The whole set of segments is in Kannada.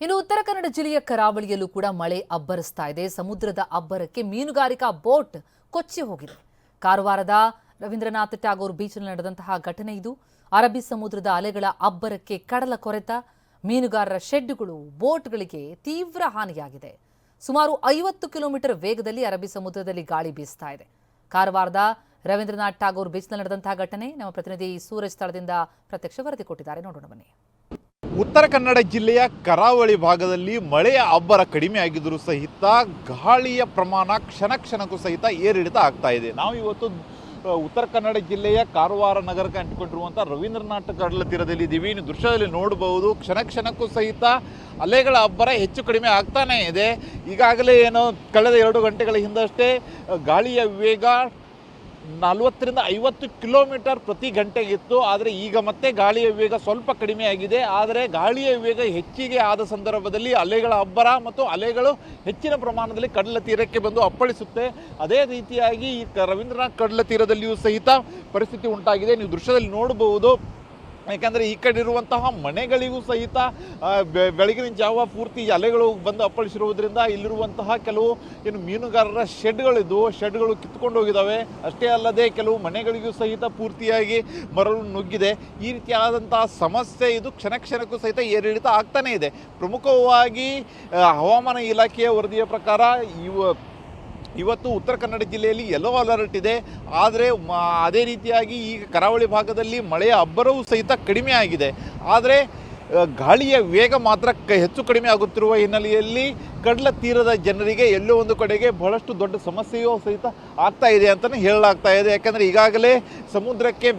ಇನ್ನು ಉತ್ತರ ಕನ್ನಡ ಜಿಲ್ಲೆಯ ಕರಾವಳಿಯಲ್ಲೂ ಕೂಡ ಮಳೆ ಅಬ್ಬರಿಸ್ತಾ ಇದೆ. ಸಮುದ್ರದ ಅಬ್ಬರಕ್ಕೆ ಮೀನುಗಾರಿಕಾ ಬೋಟ್ ಕೊಚ್ಚಿ ಹೋಗಿದೆ. ಕಾರವಾರದ ರವೀಂದ್ರನಾಥ್ ಟ್ಯಾಗೋರ್ ಬೀಚ್ನಲ್ಲಿ ನಡೆದಂತಹ ಘಟನೆ ಇದು. ಅರಬ್ಬಿ ಸಮುದ್ರದ ಅಲೆಗಳ ಅಬ್ಬರಕ್ಕೆ ಕಡಲ ಕೊರೆತ. ಮೀನುಗಾರರ ಶೆಡ್ಗಳು ಬೋಟ್ಗಳಿಗೆ ತೀವ್ರ ಹಾನಿಯಾಗಿದೆ. ಸುಮಾರು ಐವತ್ತು ಕಿಲೋಮೀಟರ್ ವೇಗದಲ್ಲಿ ಅರಬ್ಬಿ ಸಮುದ್ರದಲ್ಲಿ ಗಾಳಿ ಬೀಸ್ತಾ ಇದೆ. ಕಾರವಾರದ ರವೀಂದ್ರನಾಥ್ ಟಾಗೋರ್ ಬೀಚ್ನಲ್ಲಿ ನಡೆದಂತಹ ಘಟನೆ. ನಮ್ಮ ಪ್ರತಿನಿಧಿ ಸೂರಜ್ ಸ್ಥಳದಿಂದ ಪ್ರತ್ಯಕ್ಷ ವರದಿ ಕೊಟ್ಟಿದ್ದಾರೆ. ನೋಡೋಣ ಬನ್ನಿ. ಉತ್ತರ ಕನ್ನಡ ಜಿಲ್ಲೆಯ ಕರಾವಳಿ ಭಾಗದಲ್ಲಿ ಮಳೆಯ ಅಬ್ಬರ ಕಡಿಮೆ ಆಗಿದ್ದರೂ ಸಹಿತ ಗಾಳಿಯ ಪ್ರಮಾಣ ಕ್ಷಣ ಕ್ಷಣಕ್ಕೂ ಸಹಿತ ಏರಿಳಿತ ಆಗ್ತಾ ಇದೆ. ನಾವು ಇವತ್ತು ಉತ್ತರ ಕನ್ನಡ ಜಿಲ್ಲೆಯ ಕಾರವಾರ ನಗರಕ್ಕೆ ಅಂಟಿಕೊಂಡಿರುವಂಥ ರವೀಂದ್ರನಾಥ ಕಡಲ ತೀರದಲ್ಲಿ ಇದ್ದೀವಿ ದೃಶ್ಯದಲ್ಲಿ ನೋಡಬಹುದು, ಕ್ಷಣ ಕ್ಷಣಕ್ಕೂ ಸಹಿತ ಅಲೆಗಳ ಅಬ್ಬರ ಹೆಚ್ಚು ಕಡಿಮೆ ಆಗ್ತಾನೇ ಇದೆ. ಈಗಾಗಲೇ ಏನೋ ಕಳೆದ ಎರಡು ಗಂಟೆಗಳ ಹಿಂದಷ್ಟೇ ಗಾಳಿಯ ವೇಗ ನಲವತ್ತರಿಂದ ಐವತ್ತು ಕಿಲೋಮೀಟರ್ ಪ್ರತಿ ಗಂಟೆಗಿತ್ತು ಆದರೆ ಈಗ ಮತ್ತೆ ಗಾಳಿಯ ವೇಗ ಸ್ವಲ್ಪ ಕಡಿಮೆ ಆಗಿದೆ. ಆದರೆ ಗಾಳಿಯ ವೇಗ ಹೆಚ್ಚಿಗೆ ಆದ ಸಂದರ್ಭದಲ್ಲಿ ಅಲೆಗಳ ಅಬ್ಬರ ಮತ್ತು ಅಲೆಗಳು ಹೆಚ್ಚಿನ ಪ್ರಮಾಣದಲ್ಲಿ ಕಡಲ ತೀರಕ್ಕೆ ಬಂದು ಅಪ್ಪಳಿಸುತ್ತೆ. ಅದೇ ರೀತಿಯಾಗಿ ಈ ರವೀಂದ್ರನಾಥ್ ಕಡಲ ತೀರದಲ್ಲಿಯೂ ಸಹಿತ ಪರಿಸ್ಥಿತಿ ಉಂಟಾಗಿದೆ. ನೀವು ದೃಶ್ಯದಲ್ಲಿ ನೋಡಬಹುದು ಯಾಕಂದರೆ ಈ ಕಡೆ ಇರುವಂತಹ ಮನೆಗಳಿಗೂ ಸಹಿತ ಬೆಳಗಿನ ಜಾವ ಪೂರ್ತಿ ಅಲೆಗಳು ಬಂದು ಅಪ್ಪಳಿಸಿರುವುದರಿಂದ ಇಲ್ಲಿರುವಂತಹ ಕೆಲವು ಏನು ಮೀನುಗಾರರ ಶೆಡ್ಗಳಿದ್ದು, ಶೆಡ್ಗಳು ಕಿತ್ಕೊಂಡು ಹೋಗಿದ್ದಾವೆ ಅಷ್ಟೇ ಅಲ್ಲದೆ ಕೆಲವು ಮನೆಗಳಿಗೂ ಸಹಿತ ಪೂರ್ತಿಯಾಗಿ ಮರಳು ನುಗ್ಗಿದೆ. ಈ ರೀತಿಯಾದಂತಹ ಸಮಸ್ಯೆ ಇದು ಕ್ಷಣ ಕ್ಷಣಕ್ಕೂ ಸಹಿತ ಏರಿಳಿತ ಆಗ್ತಾನೇ ಇದೆ. ಪ್ರಮುಖವಾಗಿ ಹವಾಮಾನ ಇಲಾಖೆಯ ವರದಿಯ ಪ್ರಕಾರ ಇವ ಇವತ್ತು ಉತ್ತರ ಕನ್ನಡ ಜಿಲ್ಲೆಯಲ್ಲಿ ಯೆಲ್ಲೋ ಅಲರ್ಟ್ ಇದೆ. ಆದರೆ ಅದೇ ರೀತಿಯಾಗಿ ಈಗ ಕರಾವಳಿ ಭಾಗದಲ್ಲಿ ಮಳೆಯ ಅಬ್ಬರವೂ ಸಹಿತ ಕಡಿಮೆ ಆಗಿದೆ. ಆದರೆ ಗಾಳಿಯ ವೇಗ ಮಾತ್ರ ಕ- ಹೆಚ್ಚು ಕಡಿಮೆ ಆಗುತ್ತಿರುವ ಹಿನ್ನೆಲೆಯಲ್ಲಿ ಕಡಲ ತೀರದ ಜನರಿಗೆ ಎಲ್ಲೋ ಒಂದು ಕಡೆಗೆ ಬಹಳಷ್ಟು ದೊಡ್ಡ ಸಮಸ್ಯೆಯೂ ಸಹಿತ ಆಗ್ತಾ ಇದೆ ಅಂತಲೇ ಹೇಳಲಾಗ್ತಾ ಇದೆ. ಯಾಕಂದರೆ ಈಗಾಗಲೇ ಸಮುದ್ರಕ್ಕೆ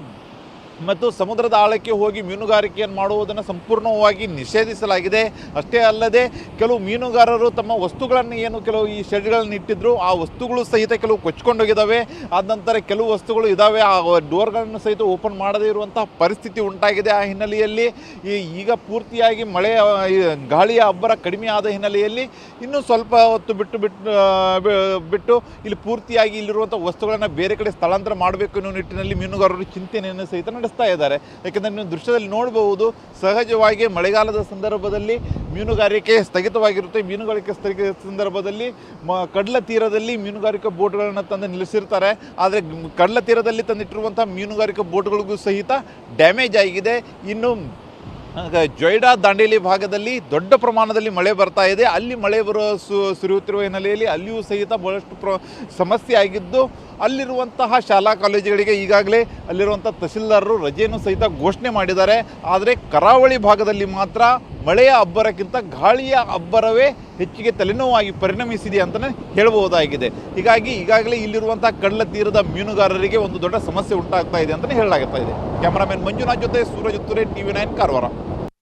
ಮತ್ತು ಸಮುದ್ರದ ಆಳಕ್ಕೆ ಹೋಗಿ ಮೀನುಗಾರಿಕೆಯನ್ನು ಮಾಡುವುದನ್ನು ಸಂಪೂರ್ಣವಾಗಿ ನಿಷೇಧಿಸಲಾಗಿದೆ. ಅಷ್ಟೇ ಅಲ್ಲದೆ ಕೆಲವು ಮೀನುಗಾರರು ತಮ್ಮ ವಸ್ತುಗಳನ್ನು ಏನು ಕೆಲವು ಈ ಶೆಡ್ಗಳನ್ನು ಇಟ್ಟಿದ್ರು, ಆ ವಸ್ತುಗಳು ಸಹಿತ ಕೆಲವು ಕೊಚ್ಕೊಂಡೋಗಿದ್ದಾವೆ ಆದ ನಂತರ ಕೆಲವು ವಸ್ತುಗಳು ಇದ್ದಾವೆ. ಆ ಡೋರ್ಗಳನ್ನು ಸಹಿತ ಓಪನ್ ಮಾಡದೇ ಇರುವಂತಹ ಪರಿಸ್ಥಿತಿ ಉಂಟಾಗಿದೆ ಆ ಹಿನ್ನೆಲೆಯಲ್ಲಿ. ಈಗ ಪೂರ್ತಿಯಾಗಿ ಮಳೆ ಗಾಳಿಯ ಅಬ್ಬರ ಕಡಿಮೆ ಆದ ಹಿನ್ನೆಲೆಯಲ್ಲಿ ಇನ್ನೂ ಸ್ವಲ್ಪ ಹೊತ್ತು ಬಿಟ್ಟು ಬಿಟ್ಟು ಬಿಟ್ಟು ಇಲ್ಲಿ ಪೂರ್ತಿಯಾಗಿ ಇಲ್ಲಿರುವಂಥ ವಸ್ತುಗಳನ್ನು ಬೇರೆ ಕಡೆ ಸ್ಥಳಾಂತರ ಮಾಡಬೇಕು ಅನ್ನೋ ನಿಟ್ಟಿನಲ್ಲಿ ಮೀನುಗಾರರು ಚಿಂತನೆಯನ್ನು ಸಹಿತ ನಡೆಸ್ತಾ ಇದ್ದಾರೆ. ಯಾಕೆಂದರೆ ನೀವು ದೃಶ್ಯದಲ್ಲಿ ನೋಡಬಹುದು, ಸಹಜವಾಗಿ ಮಳೆಗಾಲದ ಸಂದರ್ಭದಲ್ಲಿ ಮೀನುಗಾರಿಕೆ ಸ್ಥಗಿತವಾಗಿರುತ್ತೆ. ಮೀನುಗಾರಿಕೆ ಸ್ಥಗಿತ ಸಂದರ್ಭದಲ್ಲಿ ಮ, ಕಡಲ ತೀರದಲ್ಲಿ ಮೀನುಗಾರಿಕೆ ಬೋಟ್ಗಳನ್ನು ತಂದು ನಿಲ್ಲಿಸಿರ್ತಾರೆ. ಆದರೆ ಕಡಲ ತೀರದಲ್ಲಿ ತಂದಿಟ್ಟಿರುವಂಥ ಮೀನುಗಾರಿಕೆ ಬೋಟ್ಗಳಿಗೂ ಸಹಿತ ಡ್ಯಾಮೇಜ್ ಆಗಿದೆ. ಇನ್ನು ಜೊಯ್ಡಾ ದಾಂಡೇಲಿ ಭಾಗದಲ್ಲಿ ದೊಡ್ಡ ಪ್ರಮಾಣದಲ್ಲಿ ಮಳೆ ಬರ್ತಾ ಇದೆ. ಅಲ್ಲಿ ಮಳೆ ಬರುವ ಸು, ಸುರಿಯುತ್ತಿರುವ ಹಿನ್ನೆಲೆಯಲ್ಲಿ ಅಲ್ಲಿಯೂ ಸಹಿತ ಬಹಳಷ್ಟು ಪ್ರ, ಸಮಸ್ಯೆ ಆಗಿದ್ದು, ಅಲ್ಲಿರುವಂತಹ ಶಾಲಾ ಕಾಲೇಜುಗಳಿಗೆ ಈಗಾಗಲೇ ಅಲ್ಲಿರುವಂಥ ತಹಸೀಲ್ದಾರರು ರಜೆಯನ್ನು ಸಹಿತ ಘೋಷಣೆ ಮಾಡಿದ್ದಾರೆ. ಆದರೆ ಕರಾವಳಿ ಭಾಗದಲ್ಲಿ ಮಾತ್ರ ಮಳೆಯ ಅಬ್ಬರಕ್ಕಿಂತ ಗಾಳಿಯ ಅಬ್ಬರವೇ ಹೆಚ್ಚಿಗೆ ತಲೆನೋವಾಗಿ ಪರಿಣಮಿಸಿದೆ ಅಂತಲೇ ಹೇಳಬಹುದಾಗಿದೆ. ಹೀಗಾಗಿ ಈಗಾಗಲೇ ಇಲ್ಲಿರುವಂತಹ ಕಡಲ ತೀರದ ಮೀನುಗಾರರಿಗೆ ಒಂದು ದೊಡ್ಡ ಸಮಸ್ಯೆ ಉಂಟಾಗ್ತಾ ಇದೆ ಅಂತಲೇ ಹೇಳಲಾಗುತ್ತಾ ಇದೆ. ಕ್ಯಾಮರಾಮನ್ ಮಂಜುನಾಥ್ ಜೊತೆ ಸೂರಜ್ ಉತ್ತುರೆ ಟಿವಿ ನೈನ್, ಕಾರವಾರ.